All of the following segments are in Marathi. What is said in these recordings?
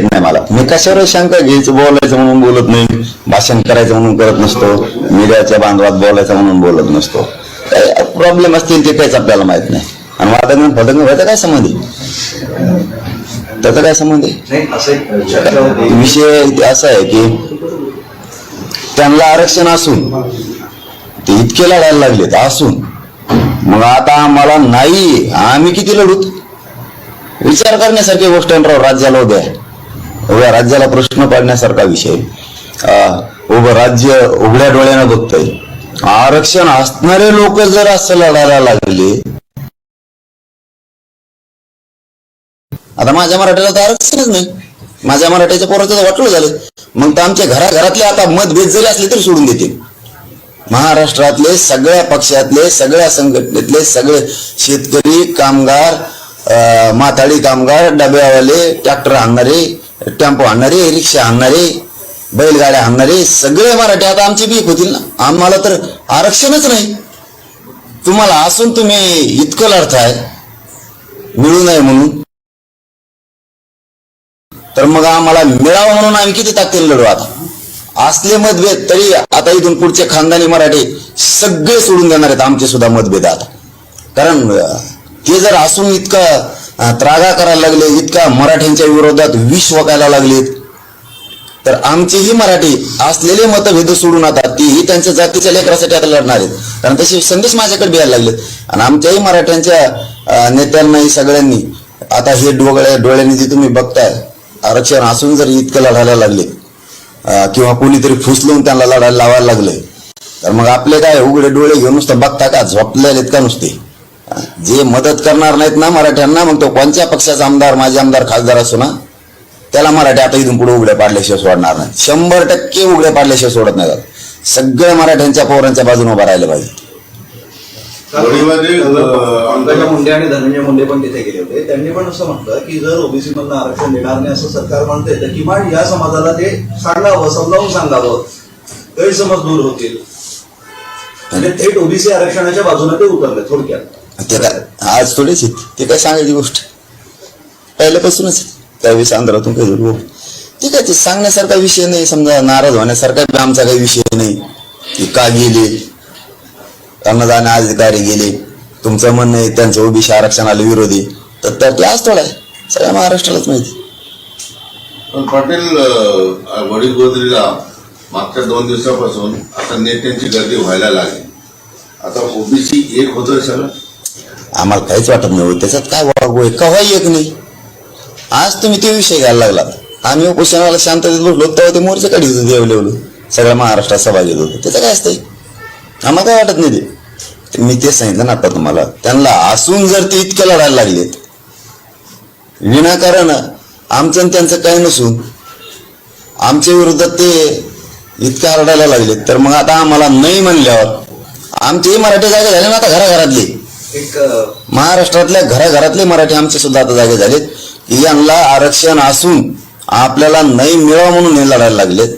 येत नाही मला. मी कशावर शंका घ्यायचं बोलायचं म्हणून बोलत नाही. भाषण करायचं म्हणून करत नसतो. मीडियाच्या बांधवात बोलायचं म्हणून बोलत नसतो. काय प्रॉब्लेम असतील ते काहीच आपल्याला माहीत नाही. आणि वादंगण फटंगण व्हायचा काय संबंध आहे? त्याचा काय संबंध आहे? विषय असा आहे की त्यांना आरक्षण असून ते इतके लढायला लागलेत असून. मग आता आम्हाला नाही आम्ही किती लढूत विचार करण्यासारखी गोष्ट राज्याला उद्या. उभ्या राज्याला प्रश्न पाडण्यासारखा विषय. उभं राज्य उघड्या डोळ्यानं बघतय. आरक्षण असणारे लोक जर असं लढायला लागले आता माझ्या मराठ्याला तर आरक्षणच नाही. माझ्या मराठ्याच्या पोराचं तर वाटलं झालं. मग तर आमच्या घराघरातले आता मतभेद जरी असले तरी सोडून देतील महाराष्ट्रातले सगळ्या पक्षातले सगळ्या संघटनेतले सगळे शेतकरी कामगार माथाडी कामगार डब्यावाले ट्रॅक्टर आणणारे टेम्पो आणणारे रिक्षा आणणारे बैलगाड्या आणणारे सगळे मराठी आता आमची बीक होतील ना. आम्हाला तर आरक्षणच नाही. तुम्हाला असून तुम्ही इतकं लढताय मिळू नये म्हणून. तर मग आम्हाला मिळावं म्हणून आम्ही किती ताकदीने लढू आता? असले मतभेद तरी आता इथून पुढचे खानदानी मराठी सगळे सोडून देणार आहेत आमचे सुद्धा मतभेद आता. कारण ते जर असून इतकं त्रागा करायला लागले इतका मराठ्यांच्या विरोधात विष वकायला लागलेत. तर आमचीही मराठी असलेले मतभेद सोडून आता तेही त्यांच्या जातीच्या लेकरासाठी आता लढणार आहेत. कारण तसे संदेश माझ्याकडे बिहायला लागलेत आणि आमच्याही मराठ्यांच्या नेत्यांनाही सगळ्यांनी आता हे डोगळ्या डोळ्यांनी जे तुम्ही बघताय आरक्षण असून जर इतकं लढायला लागले किंवा कोणीतरी फुसलून त्यांना लढायला लावायला लागले तर मग आपले काय उघडे डोळे घेऊन नुसतं बघता का? झोपलेले का नुसते? जे मदत करणार नाहीत ना मराठ्यांना मग तो कोणत्या पक्षाचा आमदार माझे आमदार खासदार असो ना त्याला मराठी आता इथून पुढे उघड्या पाडल्याशिवाय सोडणार नाही. शंभर टक्के उघड्या पाडल्याशिवाय सोडत नाही. आता. सगळे मराठ्यांच्या पोरांच्या बाजूने उभा राहिले पाहिजे. पंकजा मुंडे आणि धनंजय मुंडे पण तिथे गेले होते. त्यांनी पण असं म्हटलं की जर ओबीसी मधनं आरक्षण देणार नाही असं सरकार म्हणते तर किमान या समाजाला ते सांगावं समजावून सांगावं. गैरसमज दूर होतील. म्हणजे थेट ओबीसी आरक्षणाच्या बाजूने ते उतरले थोडक्यात. ते काय आज थोडीच आहेत. ते काय सांगायची गोष्ट? पहिल्यापासूनच त्यावेळेस आंध्रातून काही दुर्भोग ते काय ते सांगण्यासारखा विषय नाही. समजा नाराज होण्यासारखा बी आमचा काही विषय नाही. की का गेले? अन्नदान अधिकारी गेले. तुमचं म्हणणं आहे त्यांचं ओबीसी आरक्षणाला विरोधी तर त्या आज थोडा आहे. सगळ्या महाराष्ट्रालाच माहिती पण पाटील वडील वडीलगोदरीला मागच्या दोन दिवसापासून आता नेत्यांची गर्दी व्हायला लागली. आता ओबीसी एक होतोय सगळं. आम्हाला काहीच वाटत नाही. हो. त्याच्यात काय वागू आहे? कवाही एक नाही. आज तुम्ही ते विषय घ्यायला लागला. आम्ही उपोषणाला शांततेत बसलो तेव्हा ते मोर्चे काढीत होते देवलेवलं सगळ्या महाराष्ट्रात सभा घेत होतो. त्याचं काय असतंय? आम्हाला काय वाटत नाही ते. ते मी ते सांगितलं ना आता तुम्हाला. त्यांना असून जर ते इतके लढायला लागलेत विनाकारण आमचं आणि त्यांचं काही नसून आमच्या विरोधात ते इतकं आरडायला लागलेत तर मग आता आम्हाला नाही म्हणल्यावर आमचेही मराठी जागा झाले ना आता घराघरातली? एक महाराष्ट्रातल्या घराघरातले मराठी आमचे सुद्धा आता जागे झालेत. की यांना आरक्षण असून आपल्याला नाही मिळावं म्हणून हे लढायला लागलेत.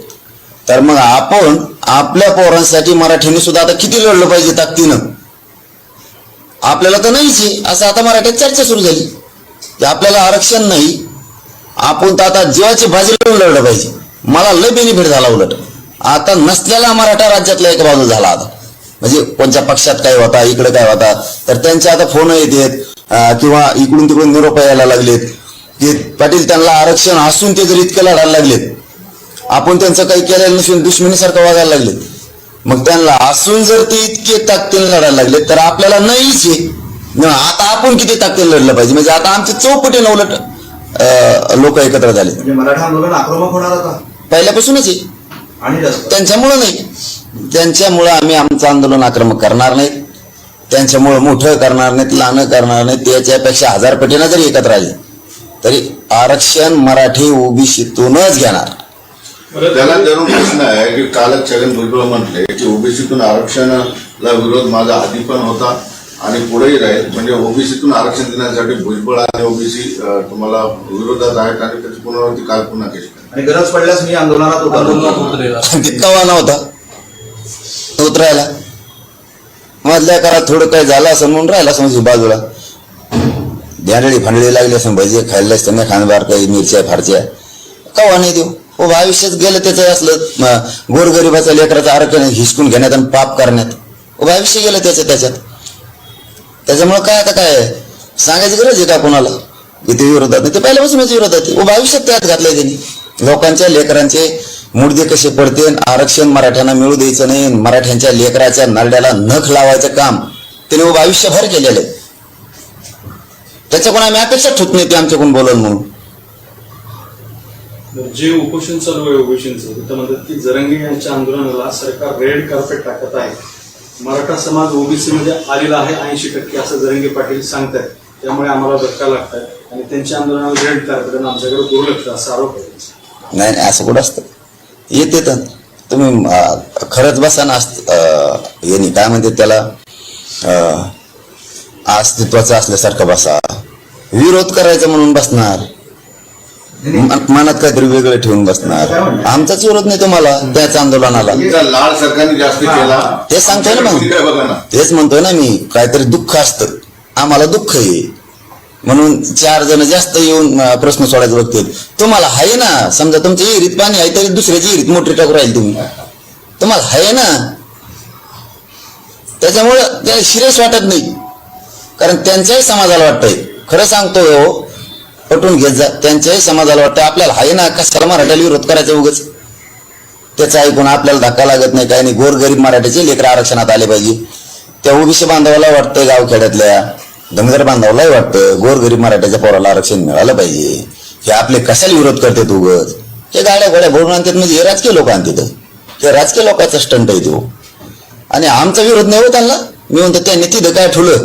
तर मग आपण आपल्या पोरांसाठी मराठीने सुद्धा आता किती लढलं पाहिजे ताकदीनं? आपल्याला तर नाहीच आहे. असं आता मराठीत चर्चा सुरू झाली. की आपल्याला आरक्षण नाही. आपण तर आता जीवाची बाजी लावून लढलं पाहिजे. मला लय बेनिफिट झाला उलट. आता नसलेला मराठा राज्यातला एक बाजू झाला आता. म्हणजे कोणत्या पक्षात काय होता इकडे काय होता तर त्यांचे आता फोन येतात किंवा इकडून तिकडून निरोप यायला लागलेत. की पाटील त्यांना आरक्षण असून ते जर इतके लढायला लागलेत. आपण त्यांचं काही केलेलं नसून दुश्मनीसारखं वागायला लागले मग त्यांना असून जर ते इतके ताकदीने लढायला लागले तर आपल्याला नाहीच आहे. न आता आपण किती ताकदीने लढलं पाहिजे? म्हणजे आता आमचे चौपटीने उलट लोक एकत्र झाले म्हणजे मराठा आंदोलन आक्रमक होणार आता. पहिल्यापासूनच आहे. त्यांच्यामुळं नाही. त्यांच्यामुळं आम्ही आमचं आंदोलन आक्रमक करणार नाहीत. त्यांच्यामुळं मोठं करणार नाहीत लहान करणार नाहीत. त्याच्यापेक्षा हजार पटीनं जरी एकत्र आले तरी आरक्षण मराठी ओबीसीतूनच घेणार. त्याला धरून प्रश्न आहे की कालच छगन भुजबळ म्हटले की ओबीसीतून आरक्षणाला विरोध माझा आधी पण होता आणि पुढेही राहील. म्हणजे ओबीसीतून आरक्षण देण्यासाठी भुजबळ आणि ओबीसी तुम्हाला विरोधात आहेत आणि त्याची पुनरावृत्ती काल पुन्हा केली. आणि गरज पडल्यास मी आंदोलनात उतरलो. तितका वाना होता. उतरायला. मधल्या काळात थोडं काही झालं असं म्हणून राहिला समज म्हणजे बाजूला. ध्यानळी फांडळी लागली असं भजी खायला त्यांना खानबार काही मिरच्या फारच्या कवा नाही देऊ. हो आयुष्यात गेलं त्याचं असलं म, गोरगरिबाचं लेकराचं हिसकून घेण्यात आणि पाप करण्यात. हो आयुष्य गेलं त्याचं त्याच्यात. त्याच्यामुळे काय आता काय? सांगायची गरज आहे का कोणाला? की ते विरोधात नाही ते पहिल्यापासूनच विरोधात आहे. हो, आयुष्यात त्यात घातलंय त्यांनी. लोकांच्या लेकरांचे मुडदे कसे पडते आरक्षण मराठ्यांना मिळू द्यायचं नाही मराठ्यांच्या लेकराच्या नरड्याला नख लावायचं काम त्याने उभं आयुष्यभर केलेलं आहे. त्याच्याकडून आम्ही अपेक्षा ठेवत नाही ते आमच्याकडून बोलल म्हणून. जे उपोषण चालू आहे ओबीसीचं तिथं म्हणतात की जरंगे यांच्या आंदोलनाला सरकार रेड कार्पेट टाकत आहे. मराठा समाज ओबीसी मध्ये आलेला आहे ऐंशी टक्के असं जरंगे पाटील सांगतात त्यामुळे आम्हाला धक्का लागत आहे आणि त्यांच्या आंदोलनाला रेड कार्पेट आमच्याकडे दुर्लक्ष असा आरोप आहे. नाही नाही असं कुठं असतं? येते तर. तुम्ही खरंच बसा ना यांनी. काय म्हणते त्याला? अस्तित्वाचं असल्यासारखं बसा. विरोध करायचा म्हणून बसणार. मन- मनात काहीतरी वेगळं ठेवून बसणार. आमचाच विरोध नाही तुम्हाला त्याच आंदोलनाला. तुमचा लाड सरकारने जास्त केला ते सांगतोय ना मग. तेच म्हणतोय ना मी काहीतरी दुःख असतं. आम्हाला दुःख आहे. म्हणून चार जण जास्त येऊन प्रश्न सोडायचं बघतील तुम्हाला आहे ना समजा तुमच्या विहिरीत पाणी आहे तरी दुसऱ्याची विहिरीत मोठी टाकू राहील तुम्ही. तुम्हाला आहे ना? त्याच्यामुळं त्याला शिरेस वाटत नाही. कारण त्यांच्याही समाजाला वाटतंय. खरं सांगतोय हो पटून घेत जा. त्यांच्याही समाजाला वाटतं आपल्याला आहे ना कशाला मराठ्याला विरोध करायचा उगच? त्याचं ऐकून आपल्याला धक्का लागत नाही काही नाही. गोरगरीब मराठ्याचे लेकर आरक्षणात आले पाहिजे. त्या ओबीसी बांधवाला वाटतंय गावखेड्यातल्या. धनगर बांधवलाही वाटतं गोरगरीब मराठ्याच्या पोराला आरक्षण मिळालं पाहिजे. हे आपले कशाला विरोध करतात उगत? हे गाड्या गोड्या भरून आणतात म्हणजे हे राजकीय लोक आणतात. हे राजकीय लोकांचा स्टंट आहे तो. आणि आमचा विरोध नाही हो त्यांना. मी म्हणतो त्यांनी तिथं काय ठुलं?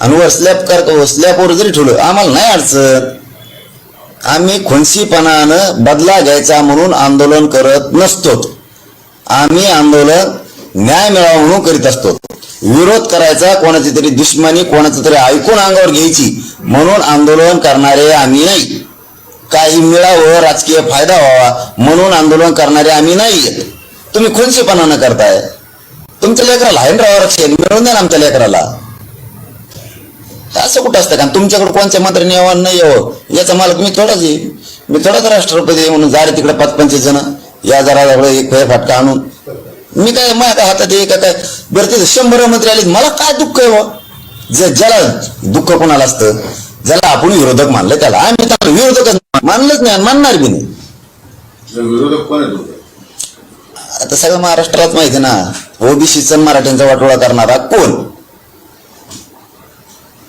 आणि वर स्लॅब कर स्लॅबवर जरी ठुलं आम्हाला नाही अडचण. आम्ही खुनसीपणानं बदला घ्यायचा म्हणून आंदोलन करत नसतो आम्ही आंदोलन न्याय मिळावा म्हणून करीत असतो. विरोध करायचा कोणाची तरी दुश्मनी कोणाचं तरी ऐकून अंगावर घ्यायची म्हणून आंदोलन करणारे आम्ही नाही. काही मिळावं राजकीय फायदा व्हावा म्हणून आंदोलन करणारे आम्ही नाही. तुम्ही खुनसीपणानं करताय. तुमच्या लेकराला हेनराव ना राव मिळून द्या ना आमच्या लेकराला. असं कुठं असतं का? तुमच्याकडे कोणत्या मंत्र्याने यावं नाही यावं? याचा मालक मी थोडाच येईल मी थोडाच राष्ट्रपती आहे म्हणून जा रे तिकडे पाच पंचवीस जण. या जरा एक फेरफाटका आणून. मी काय माझ्या हातात आहे का काय? बरं तिथे शंभर मंत्री आले. मला काय दुःख आहे? जे ज्याला दुःख कोणाला असतं ज्याला आपण विरोधक मानलं त्याला. आम्ही त्याला विरोधकच मानलंच नाही मानणार बी नाही. विरोधक कोण आता सगळं महाराष्ट्रात माहिती आहे ना. ओबीसीचा मराठ्यांचा वाटोळा करणारा कोण?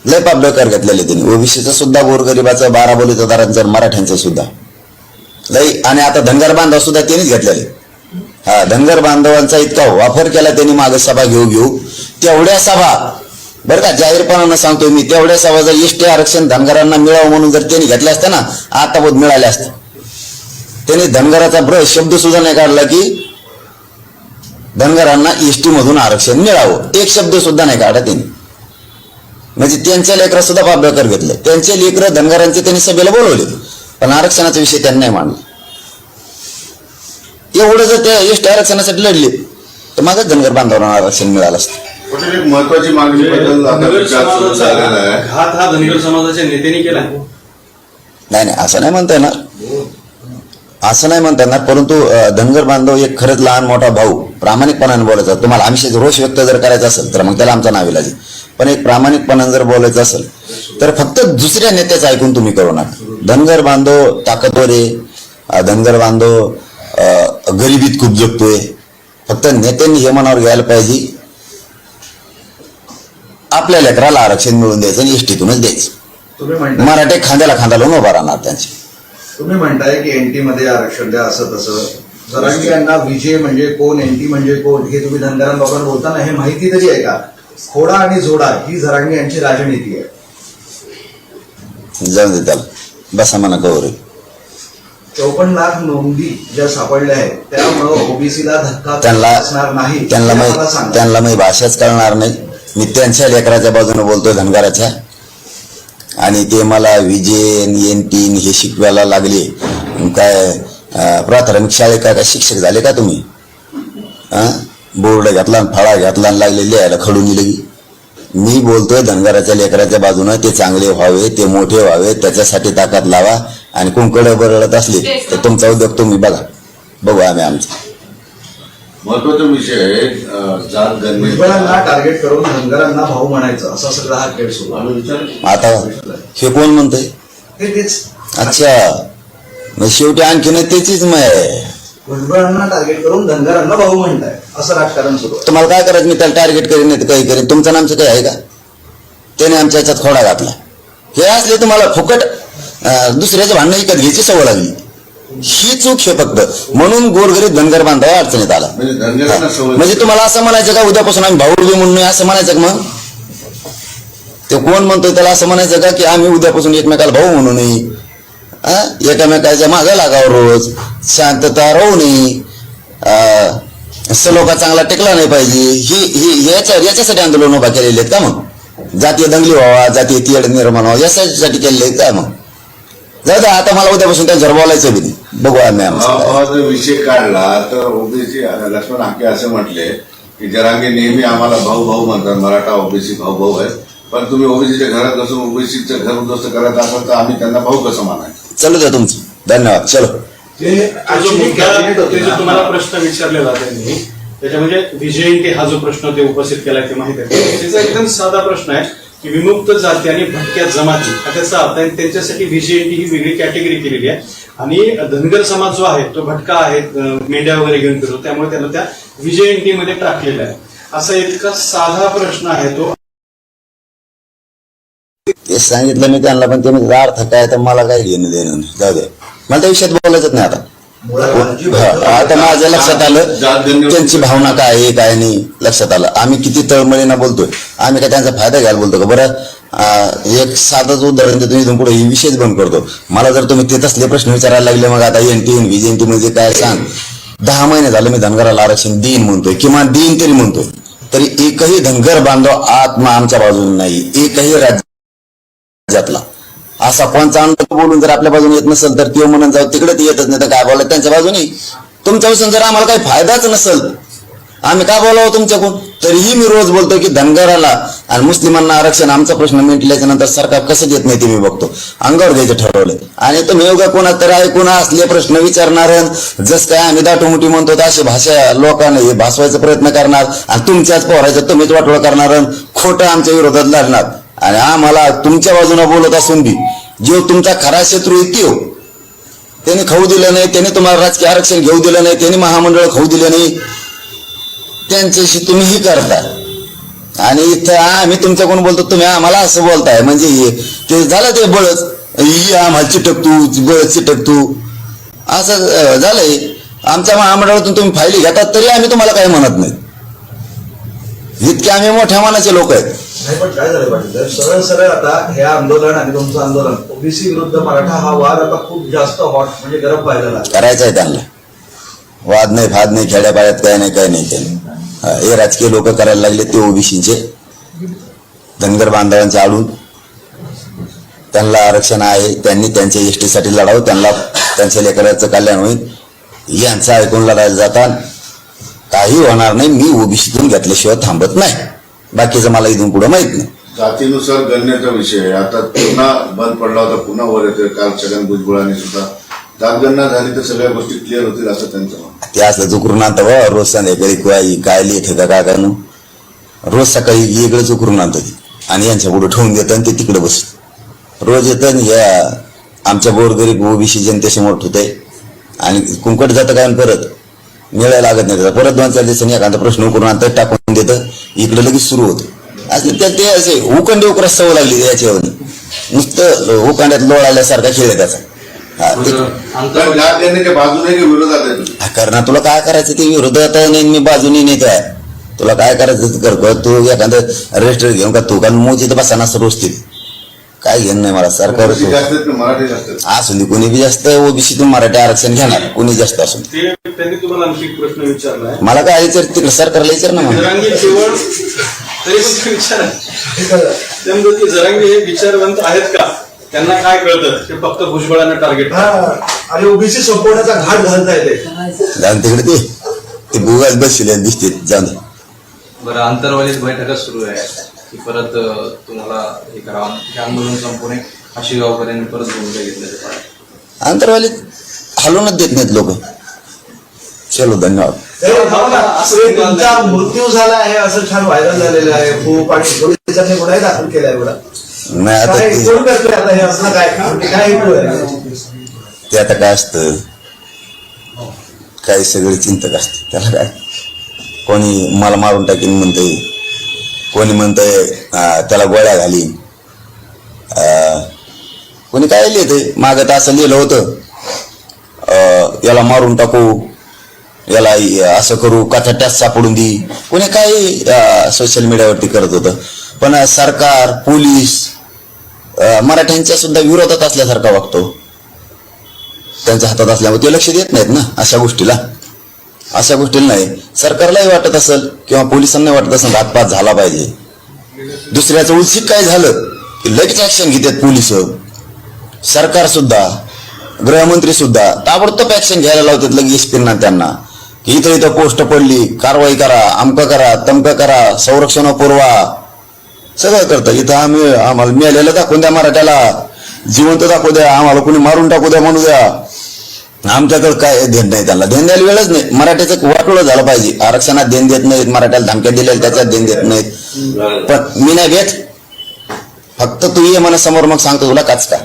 लय पापडकर घेतलेले त्यांनी. ओबीसीचं सुद्धा गोरगरिबाचं बारा बोलीदारांचं मराठ्यांचं सुद्धा. लय आणि आता धनगर बांधव सुद्धा त्यांनीच घेतलेले. धनगर बांधवांचा इतका वापर केला त्यांनी मागे सभा घेऊ घेऊ. तेवढ्या सभा बरं का जाहीरपणानं सांगतो मी तेवढ्या सभा जर एसटी आरक्षण धनगरांना मिळावं म्हणून जर त्यांनी घेतलं असतं ना आता बोध मिळाले असते. त्यांनी धनगराचा ब्र शब्द सुद्धा नाही काढला की धनगरांना एसटी मधून आरक्षण मिळावं. एक शब्द सुद्धा नाही काढा त्यांनी. म्हणजे त्यांच्या लेकरा सुद्धा पापकर घेतलं. त्यांचे लेकरं धनगरांचे त्यांनी सभेला बोलवले. पण आरक्षणाचा विषय त्यांनी नाही मांडला. एवढं जर त्या एसटी आरक्षणासाठी लढले तर माझं धनगर बांधवांना आरक्षण मिळालं असतं. एक महत्वाची मागणी बद्दल आता धनगर विचार सुरू झालेला समाजाचा आहे. घात हा धनगर समाजाच्या नेत्यांनी केला. नाही नाही असं नाही म्हणता येणार. असं नाही म्हणता येणार परंतु अं, धनगर बांधव एक खरंच लहान मोठा भाऊ प्रामाणिकपणाने बोलायचा तुम्हाला आमशी रोष व्यक्त जर करायचा असेल तर मग त्याला आमचा नाव इलाज आहे. पण एक प्रामाणिकपणाने जर बोलायचं असेल तर फक्त दुसऱ्या नेत्याचं ऐकून तुम्ही करू नका. धनगर बांधव ताकदवर आहे. अं, धनगर बांधव अं, गरिबीत खूप जगतोय. फक्त नेत्यांनी हे मनावर घ्यायला पाहिजे. आपल्या लेकराला आरक्षण मिळवून द्यायचं आणि एसटीतूनच द्यायचं. मराठे खांद्याला खांदा लावून उभा राहणार त्यांचे. तुम्ही म्हणताय की एनटी मध्ये आरक्षण द्या असं तसं. जरांगी यांना विजय म्हणजे कोण एनटी म्हणजे कोण हे तुम्ही धनगरांबाबत बोलताना हे माहिती तरी आहे का? खोडा आणि जोडा ही जरांगी यांची राजनीती आहे. जाऊन दे त्याला. बसा म्हणा गौरी चौपन्न लाख नोंदी ज्या सापडल्या आहेत त्यामुळं ओबीसीला धक्का त्यांना असणार नाही. त्यांना मी आम्हाला सांगा. त्यांना मी भाषाच कळणार नाही. मी त्यांच्या लेकराच्या बाजूने बोलतोय धनगराच्या. आणि ते मला विजयन एन टीन हे शिकवायला लागले. काय अं, प्राथमिक शाळेत काय काय शिक्षक झाले का तुम्ही? बोर्ड घेतला आणि फळा घेतला आणि लागले लिहायला खडून लगी मी बोलतोय धनगराच्या लेकराच्या बाजूनं ते चांगले व्हावे ते मोठे व्हावे त्याच्यासाठी ताकद लावा. आणि कुंकड बरळत असली तर तुमचा उद्योग तुम्ही बघा. बघू आम्ही आमचा. महत्त्वाचा विषय जात भुजबळांना टार्गेट करून धनगरांना भाऊ म्हणायचं असा सगळा हा खेळ सुरू आहे. आम्ही विचार आता हे कोण म्हणतंय? हे तेच. अच्छा. मग शेवटी आणखीन त्याचीच मग आहे. भुजबळांना टार्गेट करून धनगरांना भाऊ म्हणताय असं राजकारण सुरू आहे. तुम्हाला काय करायचं? मी त्याला टार्गेट करीन नाही तर काही करीन. तुमचं नामचं काही आहे का? त्याने आमच्या याच्यात खोडा घातला. हे असले तुम्हाला फुकट दुसऱ्याचं भांडणं विकत घ्यायची सवय लागली ही चूक हे फक्त. म्हणून गोरगरीब धनगर बांधवा अडचणीत आला. म्हणजे म्हणजे तुम्हाला असं म्हणायचं का उद्यापासून आम्ही भाऊ बी म्हणून असं म्हणायचं का मग? ते कोण म्हणतोय त्याला असं म्हणायचं का की आम्ही उद्यापासून एकमेकाला भाऊ म्हणू नये? एकामेकाच्या मागं लागावं रोज. शांतता राहू नये. सलोखा चांगला टिकला नाही पाहिजे. ही ही याच्या याच्यासाठी आंदोलन उभा केलेले आहेत का मग? जातीय दंगली व्हावा जातीय तियड निर्माण व्हावा याच्यासाठी केलेले आहेत का मग? जाऊ द्या आता मला उद्यापासून त्यांच्यावर बोलायचं बी नाही. बघू आम्ही आमचं जर विषय काढला तर ओबीसी लक्ष्मण हाके असे म्हटले की जरांगे नेहमी आम्हाला भाऊ भाऊ म्हणतात. मराठा ओबीसी भाऊ भाऊ आहे पण तुम्ही ओबीसीच्या घरात बसून ओबीसीचं घर उद्ध्वस्त करत असाल तर आम्ही त्यांना भाऊ कसं मानायचं? चलू द्या तुमचं. धन्यवाद. चलो. ते जो मुद्दा ते. तुम्हाला प्रश्न विचारलेला त्यांनी त्याच्या म्हणजे विजयंती हा जो प्रश्न ते उपस्थित केलाय ते माहिती आहे. त्याचा एकदम साधा प्रश्न आहे. की विमुक्त जाती आणि भटक्या जमाती. हा त्याचा अर्थ आहे त्यांच्यासाठी व्हीजीएनटी ही वेगळी कॅटेगरी केलेली आहे. आणि धनगर समाज जो आहे तो भटका आहे मेंढ्या वगैरे घेऊन फिरतो. त्यामुळे त्यांना त्या विजयंतीमध्ये टाकलेला आहे. असा इतका साधा प्रश्न आहे तो. ते सांगितलं मी त्यांना पण ते म्हणजे अर्थ काय तर मला काय घेणं देणं नाही. जाऊ दे. मला त्या विषयात बोलायचं नाही आता. आता माझ्या लक्षात आलं त्यांची भावना काय आहे काय नाही लक्षात आलं. आम्ही किती तळमळीनं बोलतोय. आम्ही काय त्यांचा फायदा घ्यायला बोलतो का? बरं एक साधंच उदाहरण देतो इथून पुढे ही विषयच बंद करतो. मला जर तुम्ही ते तसले प्रश्न विचारायला लागले मग आता एन टी व्ही म्हणजे काय सांग? दहा महिने झालं मी धनगराला आरक्षण देईन म्हणतोय किंवा देईन तरी म्हणतोय. तरी एकही धनगर बांधव आत्मा आमच्या बाजूने नाही. एकही राज्य राज्यातला. असा कोणचा अंड बोलून जर आपल्या बाजूने येत नसेल तर किंवा म्हणून जाऊ तिकडे ते येतच नाही. तर काय बोलायचं त्यांच्या बाजूने? तुमच्यापासून जर आम्हाला काही फायदाच नसेल आम्ही काय बोलावं तुमच्याकडून? तरीही मी रोज बोलतो की धनगराला आणि मुस्लिमांना आरक्षण आमचा प्रश्न मिटल्याच्या नंतर सरकार कसं देत नाही ते मी बघतो. अंगावर द्यायचं ठरवलंय. आणि तुम्ही योगा कोणा तर ऐकून असले प्रश्न विचारणार जस काय आम्ही दाटोमुटी म्हणतो तर अशी भाषा लोकांना हे भासवायचा प्रयत्न करणार आणि तुमच्याच पोरायचं तुम्हीच वाटोळ करणार आणि खोटं आमच्या विरोधात लढणार. आणि आम्हाला तुमच्या बाजूने बोलत असून बी जो तुमचा खरा शत्रू आहे त्यो त्याने खाऊ दिलं नाही त्याने तुम्हाला राजकीय आरक्षण घेऊ दिलं नाही त्याने महामंडळ खाऊ दिलं नाही त्यांच्याशी तुम्हीही करता. आणि इथं आम्ही तुमच्याकडून बोलतो तुम्ही आम्हाला असं बोलताय म्हणजे हे- ते झालं ते बळच. ही आम्हाला चिटक तू बळच चिटक तू. असं झालंय. आमच्या महामंडळातून तुम्ही फायली घेतात तरी आम्ही तुम्हाला काही म्हणत नाही. इतके आम्ही मोठ्या मनाचे लोक आहेत. नाही पण काय झालं पाटील साहेब? सरळ सरळ आता हे आंदोलन आणि तुमचं आंदोलन ओबीसी विरुद्ध मराठा हा वाद आता खूप जास्त हॉट म्हणजे गरम व्हायला लागला. करायचं आहे त्यांना. वाद नाही फाद नाही खेड्यापाड्यात काय नाही काय नाही त्यांनी. हा, हे राजकीय लोक करायला लागले ते ओबीसीचे. धनगर बांधवांचे आडून. त्यांना आरक्षण आहे त्यांनी त्यांच्या एससाठी लढावं त्यांना त्यांच्या लेकराचं कल्याण होईल. यांचं ऐकून लढायला जातात काही होणार नाही मी ओबीसीतून घेतल्याशिवाय थांबत नाही. बाकीचं मला इथून पुढे माहीत नाही. जातीनुसार गणनेचा विषय आहे. आता पुन्हा बंद पडला होता पुन्हा वर येतोय. काल छगन भुजबळांनी सुद्धा जातगणना झाली तर सगळ्या गोष्टी क्लिअर होतील असं त्यांचं म्हणणं. ते असलं चुकरून आणतं बा रोज संध्याकाळी काय काय लिहित का काय करणं रोज सकाळी वेगळं चुकरून आणतं ते. आणि यांच्या पुढे ठेवून देतं आणि ते तिकडे बसत. रोज येतं आणि या आमच्या गोरगरीब ओबीसी जनतेसमोर ठेवतंय आणि कुंकट जातं काय आणि परत. मिळायला लागत नाही त्याचा. परत दोन चार दिवसांनी एखादा प्रश्न उकरून आणतं टाकून देतं इकडे लगेच सुरू होतं. असं त्या ते असे उकंडे उकरा सवय लागली याच्यावर नुसतं उकांड्यात लोळाल्यासारखा खेळ आहे त्याचा. ते तर जात गणनेच्या बाजूने की विरोधात आहे. तुम्ही कर ना तुला काय करायचं ते विरोधात नाही मी बाजूनी नाही काय तुला काय करायचं ते कर कर. तू एखादं रजिस्टर घेऊन का तू का मोजीत बसाना रोज तिथे काय घेणं नाही मला सरकार ओबीसी? असून दे कोणी बी जास्त ओबीसीतून मराठी आरक्षण घेणार कोणी जास्त असून. ते त्यांनी तुम्हाला आणखी एक प्रश्न विचारलाय. मला काय विचार तिकडे सरकारला विचार ना मला. जरांगी केवळ तरी पण ते विचार. ते जरांगी हे विचारवंत आहेत का? त्यांना काय कळतं? ते फक्त भुजबळांना टार्गेट हा आणि ओबीसी संपवण्याचा घाट घालता येते जाऊन तिकडे ते ते बुगाच बसले दिसते जाऊन. बरं आंतरवालीत बैठका सुरू आहे. की परत तुम्हाला हे करावं हे आंदोलन संपवणे आशिगावपर्यंत परत भूमिका घेतल्याचं पाहिजे आंतरवालीत हलवूनच देत नाहीत लोक. चलो धन्यवाद. असं तुमचा मृत्यू झाला आहे असं छान व्हायरल झालेलं आहे. खूप आणि पोलिसांनी गुन्हाही दाखल केलाय बघा. नाही आता हे? असलं काय? म्हणजे काय हेतू आहे? ते आता काय असतं? काही सगळे चिंतक असते. त्याला काय? कोणी मला मारून टाकीन म्हणतंय. कोणी म्हणतंय त्याला गोळ्या घालीन. कोणी काय लिहिते मागं तर असं लिहिलं होतं. याला मारून टाकू याला असं करू कथा टॅस सापडून दी. कोणी काही सोशल मीडियावरती करत होतं. पण सरकार पोलीस मराठ्यांच्या सुद्धा विरोधात असल्यासारखा वागतो. त्यांच्या हातात असल्यामुळे ते लक्ष देत नाहीत ना अशा गोष्टीला. अशा गोष्टीला नाही. सरकारलाही वाटत असेल किंवा पोलिसांना वाटत असेल घातपात झाला पाहिजे. दुसऱ्याचं उलसिक काय झालं की लगेच ऍक्शन घेतात पोलीस. सरकार सुद्धा गृहमंत्री सुद्धा ताबडतोब ऍक्शन घ्यायला लावतात लगेच पिन्ना त्यांना. की इथं इथं पोस्ट पडली कारवाई करा अमकं करा तमकं करा संरक्षण पुरवा. सगळं करतं इथं आम्ही आम्हाला मिळालेलं दाखवून द्या मराठ्याला. जिवंत दाखवू द्या. आम्हाला कोणी मारून टाकू द्या म्हणू द्या. आमच्याकडे काय देण नाही त्यांना. देण द्यायला वेळच नाही. मराठ्याचं वाटोळं झालं पाहिजे. आरक्षणात देण देत नाहीत मराठ्याला धमक्या दिल्या त्याच्यात देण देत नाहीत. पण मी नाही देत. फक्त तू ये मला समोर मग सांगतो तुला काच का.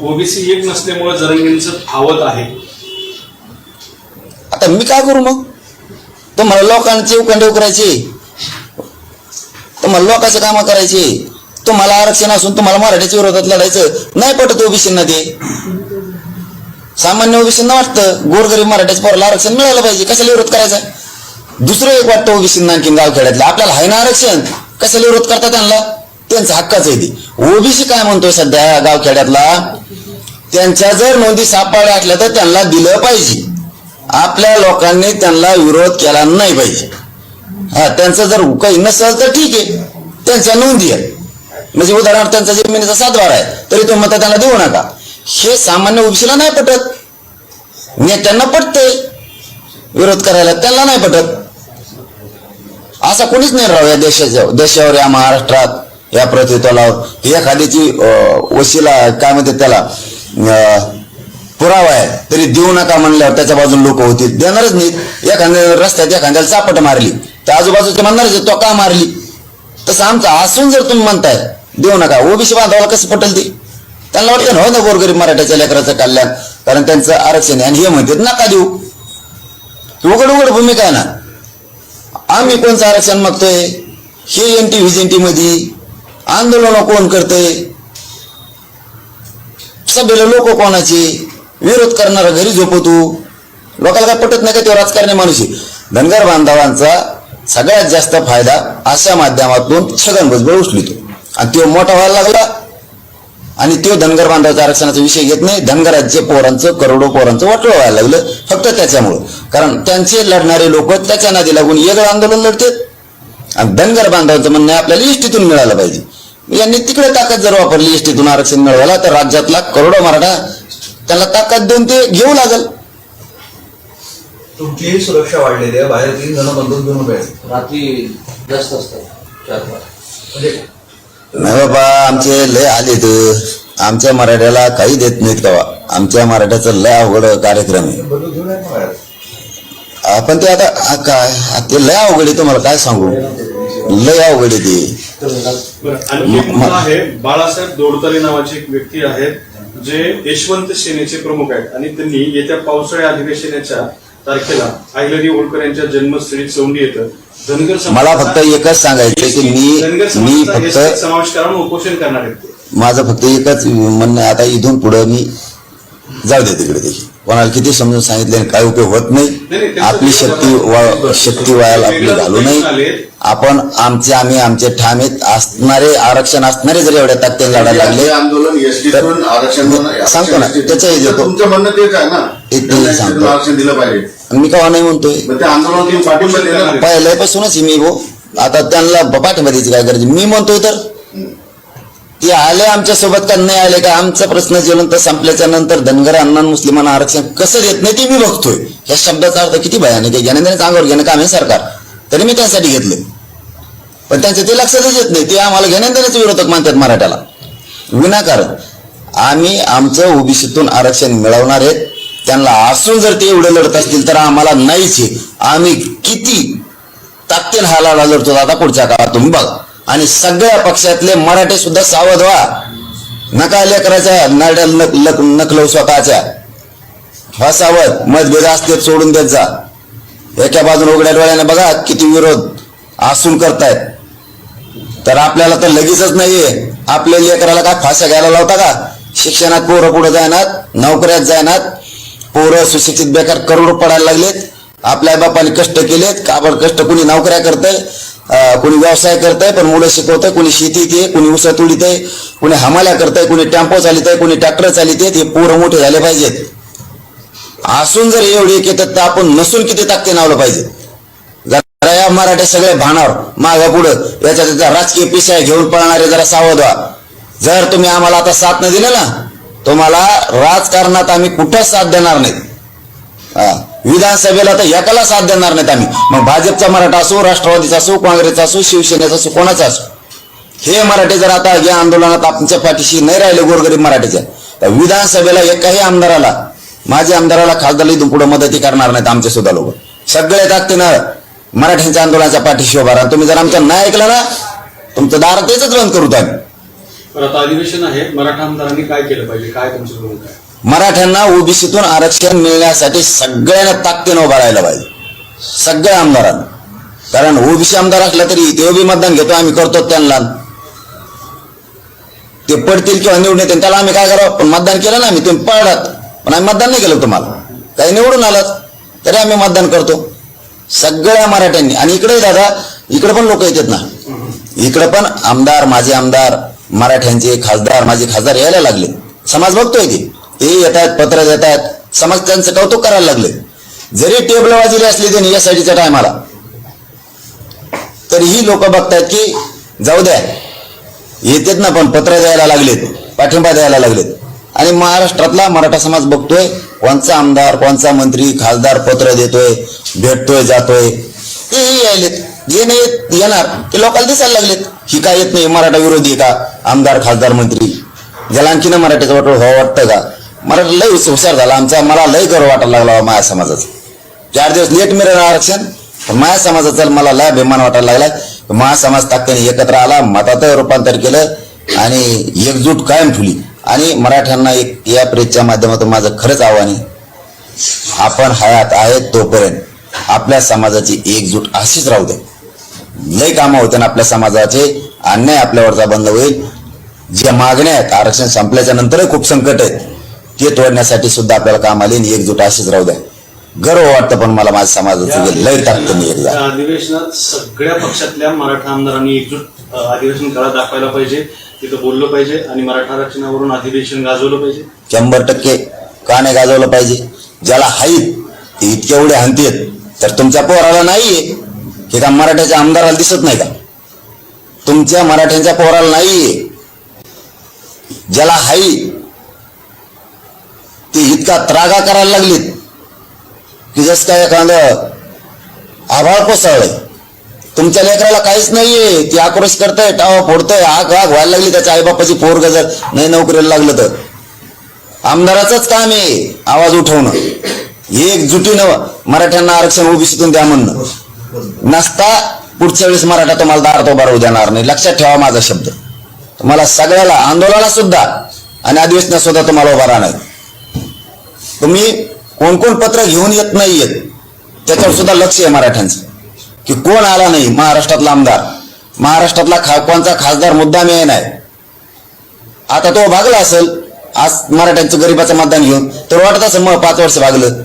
ओबीसी एक नसल्यामुळे जरंगेंचं फावत आहे. आता मी काय करू मग? तुम्हाला लोकांचे उकंडे करायचे. तुम्हाला लोकांचे कामं करायचे. तुम्हाला आरक्षण असून तुम्हाला मराठ्याच्या विरोधात लढायचं. नाही पटत ओबीसींना ते. सामान्य ओबीसींना वाटतं गोरगरीब मराठ्याच्या पोराला आरक्षण मिळालं पाहिजे कशाला विरोध करायचा? दुसरं एक वाटतं ओबीसींना आणखीन गावखेड्यातलं आपल्याला आहे ना आरक्षण? कशाला विरोध करता त्यांना? त्यांचा हक्काच आहे ते. ओबीसी काय म्हणतोय सध्या गावखेड्यातला? त्यांच्या जर नोंदी सापडल्या असल्या तर त्यांना दिलं पाहिजे. आपल्या लोकांनी त्यांना विरोध केला नाही पाहिजे. हा त्यांचं जर काही नसेल तर ठीक आहे. त्यांच्या नोंदी आहे म्हणजे उदाहरणार्थ त्यांचा जमिनीचा सातबार आहे. तरी तो मत त्यांना देऊ नका. हे सामान्य ओबीसीला नाही पटत. नेत्यांना पटते. विरोध करायला त्यांना नाही पटत. असा कोणीच नाही राव या देशाच्या देशावर या महाराष्ट्रात या प्रतित्वालावर एखाद्याची अं, वशिला काय म्हणते त्याला पुरावा आहे. तरी देऊ नका म्हणल्यावर त्याच्या बाजून लोक होतील. देणारच नाहीत. एखाद्या रस्त्यात एखाद्याला चापट मारली तर आजूबाजूचे म्हणणारच तो का मारली? तसं आमचं असून जर तुम्ही म्हणताय देऊ नका. ओबीसी बांधवाला कसं पटेल ते? त्यांना वाटतं हो ना गोरगरीब मराठ्याच्या लेकराचं कल्याण कारण त्यांचं आरक्षण आहे. आणि हे म्हणतात नका देऊ. उघड उघड भूमिका आहे ना. आम्ही कोणचं आरक्षण मागतोय? हे एन टी व्हिजेंटी मध्ये आंदोलन कोण करतंय? सभेला लोक कोणाचे? विरोध करणारा घरी झोपवतो लोकांना काय पटत नाही का तो राजकारणी माणूस आहे? धनगर बांधवांचा सगळ्यात जास्त फायदा अशा माध्यमातून छगन भुजबळ उचलितो. आणि तो मोठा व्हायला लागला. आणि तो धनगर बांधवाच्या आरक्षणाचा विषय घेत नाही. धनगराज्य पोरांचं करोडो पोरांचं वाटलं व्हायला लागलं. फक्त त्याच्यामुळं. कारण त्यांचे लढणारे लोक त्याच्या नादी लागून वेगळं आंदोलन लढतात. आणि धनगर बांधवांचं म्हणणं आपल्याला इष्टीतून मिळालं पाहिजे. यांनी तिकडे ताकद जर वापरली इष्टीतून आरक्षण मिळवायला तर राज्यातला करोडो मराठा त्यांना ताकद देऊन ते घेऊ लागल. तुमचीही सुरक्षा वाढलेली आहे. बाहेर तीन जण बंदूक घेऊन रात्री जास्त असतात चार पाच. म्हणजे नाही बाबा आमचे लय आलेत. आमच्या मराठ्याला काही देत नाहीत का आमच्या मराठ्याचं लय अवघड कार्यक्रम आहे. आपण ते आता काय? ते लय अवघड आहे तुम्हाला काय सांगू? लय अवघड आहे ते. आहे बाळासाहेब दोडतले नावाचे एक व्यक्ती आहेत जे यशवंत सेनेचे प्रमुख आहेत. आणि त्यांनी येत्या पावसाळ्या अधिवेशनाच्या तारखेला अहिल्यादेवी होळकर यांच्या जन्मस्थळी चौंडी येतं. धनगर मला फक्त एकच सांगायचं की मी मी फक्त समावेश करून उपोषण करणार. माझं फक्त एकच म्हणणं आहे, आता इथून पुढं मी जाऊ दे तिकडे ते कोणाला किती समजून सांगितले काय उपयोग होत नाही, आपली शक्ती वा- शक्ती वायाला आपली घालू नये. आपण आमचे आम्ही आमचे ठामे असणारे आरक्षण असणारे जर एवढ्या ताकदीने लढायला लागले हे आंदोलन सांगतो ना, त्याच्याही देतो. तुमचं म्हणणं तेच आहे ना. ते- ते त्यांना सांगतो. आरक्षण दिलं पाहिजे. मी का नाही म्हणतोय? पहिल्यापासूनच मी भो आता त्यांना पाठिंबा द्यायची काय गरज मी म्हणतोय तर. ते आले आमच्यासोबत का नाही आले का? आमचा प्रश्न ज्वलंत संपल्याच्या नंतर धनगर अण्णा मुस्लिमांना आरक्षण कसं देत नाही ते मी बघतोय. ह्या शब्दाचा अर्थ किती भयानक आहे. ज्ञानेंद्र अंगावर घेणं काम आहे सरकार. तरी मी त्यासाठी घेतलं पण त्यांचं ते लक्षातच येत नाही. ते आम्हाला ज्ञानेंद्रच विरोधक मानतात मराठ्याला विनाकारण. आम्ही आमचं ओबीसीतून आरक्षण मिळवणार आहेत. त्यांना असून जर ते एवढे लढत असतील तर आम्हाला नाहीच आहे आम्ही किती ताकदीन हा लढतो आता पुढच्या काळात तुम्ही बघा. आणि सगळ्या पक्षातले मराठे सुद्धा सावध व्हा. नका लेकराच्या नाड्या नक लक- नकलव स्वतःच्या. हा सावध मतभेद असते सोडून देत जा. एका बाजून उघड्या डोळ्याने बघा किती विरोध असून करतायत. तर आपल्याला तर लगेचच नाहीये. आपल्या लेकराला काय फाश्या घ्यायला लावता का? शिक्षणात पोरं पुढे जायनात नोकऱ्यात जायनात पोरं सुशिक्षित बेकार करोड पडायला लागलेत. आपल्या बापाने कष्ट केलेत. काबड कष्ट कुणी नोकऱ्या करतंय कुणी व्यवसाय करतंय पण मुलं शिकवतंय कुणी शेतीत आहे कुणी उसा तुडीत आहे कुणी हमाल्या करतंय कुणी टेम्पो चालित आहे कुणी ट्रॅक्टर चालित आहेत हे पोरं मोठे झाले पाहिजेत. असून जर एवढे एक येतात तर आपण नसून किती ताकते नावलं पाहिजे? जरा या मराठी सगळे भानावर मागा पुढं याच्या त्याच्या राजकीय पिसाय घेऊन पळणारे जरा सावध व्हा. जर तुम्ही आम्हाला आता साथ न दिलं ना तुम्हाला राजकारणात आम्ही कुठंच साथ देणार नाही विधानसभेला तर एकाला साथ देणार नाहीत आम्ही. मग भाजपचा मराठा असो राष्ट्रवादीचा असो काँग्रेसचा असो शिवसेनेचा असो कोणाचा असो. हे मराठे जर आता या आंदोलनात आमच्या पाठीशी नाही राहिले गोरगरीब मराठीच्या तर विधानसभेला एकाही आमदाराला माझ्या आमदाराला खासदार इथून पुढे मदती करणार नाहीत आमचे सुद्धा लोक. सगळे ताकदीनं मराठ्यांच्या आंदोलनाच्या पाठीशी उभा राहा. तुम्ही जर आमचं नाही ऐकलं ना तुमचं दार तेच बंद करू आम्ही तर आता अधिवेशन आहे. मराठा आमदारांनी काय केलं पाहिजे? काय तुमचं भूमिका आहे? मराठ्यांना ओबीसीतून आरक्षण मिळण्यासाठी सगळ्यांना ताकदीनं उभा राहायला पाहिजे. सगळ्या आमदारांना. कारण ओबीसी आमदार असला तरी ते बी मतदान घेतो आम्ही करतो त्यांना. ते पडतील किंवा निवडून येतील त्याला आम्ही काय करावं? पण मतदान केलं ना आम्ही तुम्ही पळात. पण आम्ही मतदान नाही केलं तुम्हाला. काही निवडून आलात तरी आम्ही मतदान करतो. सगळ्या मराठ्यांनी. आणि इकडे दादा इकडे पण लोक येतात ना. इकडे पण आमदार माझे आमदार मराठ्यांचे खासदार माझे खासदार यायला लागले. समाज बघतोय ते. ते येतात पत्र देत समाज त्यांचं कौतुक करायला लागले. जरी टेबल वाजली असली त्यांनी या साईडच्या टायमाला तरी ही लोक बघतायत की जाऊ द्या. येतात ना पण पत्र द्यायला लागलेत पाठिंबा द्यायला लागलेत. आणि महाराष्ट्रातला मराठा समाज बघतोय कोणचा आमदार कोणचा मंत्री खासदार पत्र देतोय भेटतोय जातोय. तेही यायलेत. जे नाही येत- येणार. ते लोकांना दिसायला लागलेत. ही काय येत नाही? मराठा विरोधी का? आमदार खासदार मंत्री ज्याला आणखीनं मराठीचं वाटोळ व्हावं वाटतं का? मराठी लय हुशार झाला आमचा. मला लय गर्व वाटायला लागला हो माया समाजाचा. चार दिवस लेट मिळेल आरक्षण पण माया समाजाचा मला लय अभिमान वाटायला लागला महासमाज समाज ताकदीने एकत्र आला मतात रूपांतर केलं आणि एकजूट कायम ठुली आणि मराठ्यांना एक या प्रेसच्या माध्यमातून माझं खरंच आव्हान आहे. आपण हयात आहेत तोपर्यंत आपल्या समाजाची एकजूट अशीच राहू दे. लय कामं होते ना आपल्या समाजाचे. अन्याय आपल्यावरचा बंद होईल. ज्या मागण्या आहेत आरक्षण संपल्याच्या नंतरही खूप संकट आहेत ते तोडण्यासाठी सुद्धा आपल्याला काम आले आणि एकजूट अशीच राहू द्या. गर्व वाटतं पण मला माझ्या समाजाचं लय टाकतं मी एकदा. अधिवेशनात सगळ्या पक्षातल्या मराठा आमदारांनी एकजूट अधिवेशन काळात दाखवायला पाहिजे तिथं बोललं पाहिजे आणि मराठा आरक्षणावरून अधिवेशन गाजवलं पाहिजे. शंभर टक्के का नाही गाजवलं पाहिजे. ज्याला हाईत ते इतके एवढे हंतीत तर तुमच्या पोराला नाहीये. हे का मराठ्याच्या आमदाराला दिसत नाही का? तुमच्या मराठ्यांच्या पोराला नाहीये. ज्याला हाई ते इतका त्रागा करायला लागलीत की जस काय एखादं आभाळ कोसळलंय. तुमच्या लेकराला काहीच नाहीये ती आक्रोश करताय टावा फोडतंय आग आग व्हायला लागली त्याच्या आईबापाची पोर गजर नाही नोकरीला लागलं तर. आमदाराचंच काम आहे आवाज उठवणं. एकजुटीनं मराठ्यांना आरक्षण ओबीसीतून द्या म्हणणं. नसता पुढच्या वेळेस मराठा तुम्हाला दार तो राहू देणार नाही. लक्षात ठेवा माझा शब्द. तुम्हाला सगळ्याला आंदोलनाला सुद्धा आणि अधिवेशनात सुद्धा तुम्हाला उभा राहणार. तुम्ही कोण कोण पत्र घेऊन येत नाही येत त्याच्यावर सुद्धा लक्ष आहे मराठ्यांचं. की कोण आला नाही? महाराष्ट्रातला आमदार. महाराष्ट्रातला खा कोणचा खासदार मुद्दा मिळेल नाही आता तो भागला असेल आज मराठ्यांचं गरीबाचं मतदान घेऊन तर वाटत असेल मग पाच वर्ष भागलं.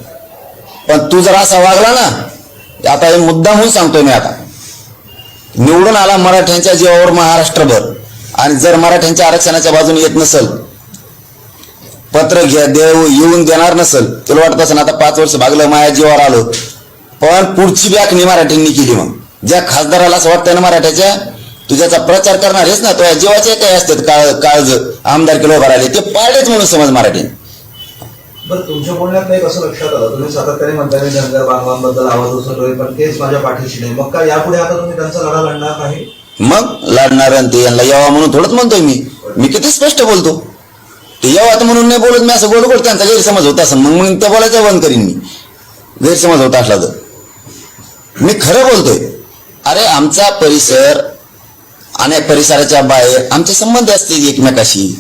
पण तू जर असा वागला ना आता हे मुद्दा म्हणून सांगतोय मी आता. निवडून आला मराठ्यांच्या जीवावर महाराष्ट्रभर. आणि जर मराठ्यांच्या आरक्षणाच्या बाजूने येत नसल पत्र घ्या देऊ येऊन देणार नसल तुला वाटत असेल आता पाच वर्ष भागलं माया जीवावर आलो. पण पुढची बॅकनी मराठ्यांनी केली मग. ज्या खासदाराला असं वाटतं ना मराठ्याच्या तुझ्याचा प्रचार करणार हेच ना तुझ्या जीवाचे काही असतात काळ काळज आमदार किलो भरायले ते पाळलेच म्हणून समज मराठी. तुमच्या बोलण्यात एक असं लक्षात आलं. तुम्ही सातत्याने म्हणता मी धनगर बांधवांबद्दल आवाज उचलतोय पण तेच माझ्या पाठीशी नाही. मग काय यापुढे आता तुम्ही त्यांचा लढा लढणार नाही? मग लाडणार आणि ते यांना यावा म्हणून थोडंच म्हणतोय मी. मी किती स्पष्ट बोलतो. ते यावं म्हणून नाही बोलत मी असं गोड गोड त्यांचा गैरसमज होता असं मग मग ते बोलायचं बंद करीन मी. गैरसमज होता असला तर. मी खरं बोलतोय. अरे आमचा परिसर आणि परिसराच्या बाहेर आमचे संबंध असतील एकमेकाशी.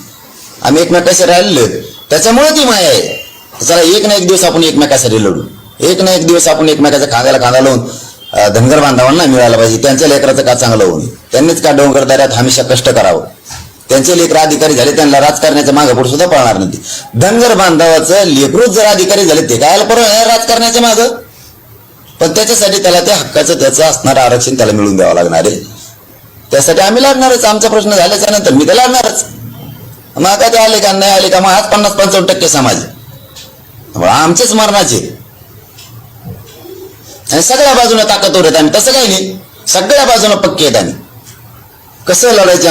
आम्ही एकमेकाशी राहिलो त्याच्यामुळे ती माया आहे. चला एक ना एक दिवस आपण एकमेकासाठी लढू. एक ना एक दिवस आपण एकमेकाच्या खांद्याला खांदा लावून धनगर बांधवांना मिळालं पाहिजे. त्यांच्या लेकराचं का चांगलं होऊन? त्यांनीच का डोंगर दऱ्यात हमेशा कष्ट करावं? त्यांचे लेकर अधिकारी झाले त्यांना राजकारण्याच्या मागे पुढे सुद्धा पळणार नाही. धनगर बांधवाचं लेकरूच जर अधिकारी झाले ते काय परवा राजकारण्याच्या मागं? पण त्याच्यासाठी त्याला त्या हक्काचं त्याचं असणारं आरक्षण त्याला मिळून द्यावं लागणार आहे. त्यासाठी आम्ही लढणारच. आमचा प्रश्न झाल्याच्यानंतर मी तर लढणारच. मग काय ते आले का नाही आले का मग आज पन्नास पंचावन्न टक्के समाज आमचेच मरणाचे. आणि सगळ्या बाजूने ताकदवर आहेत आम्ही तसं काही नाही. सगळ्या बाजूने पक्के आहेत आम्ही कसं लढायचं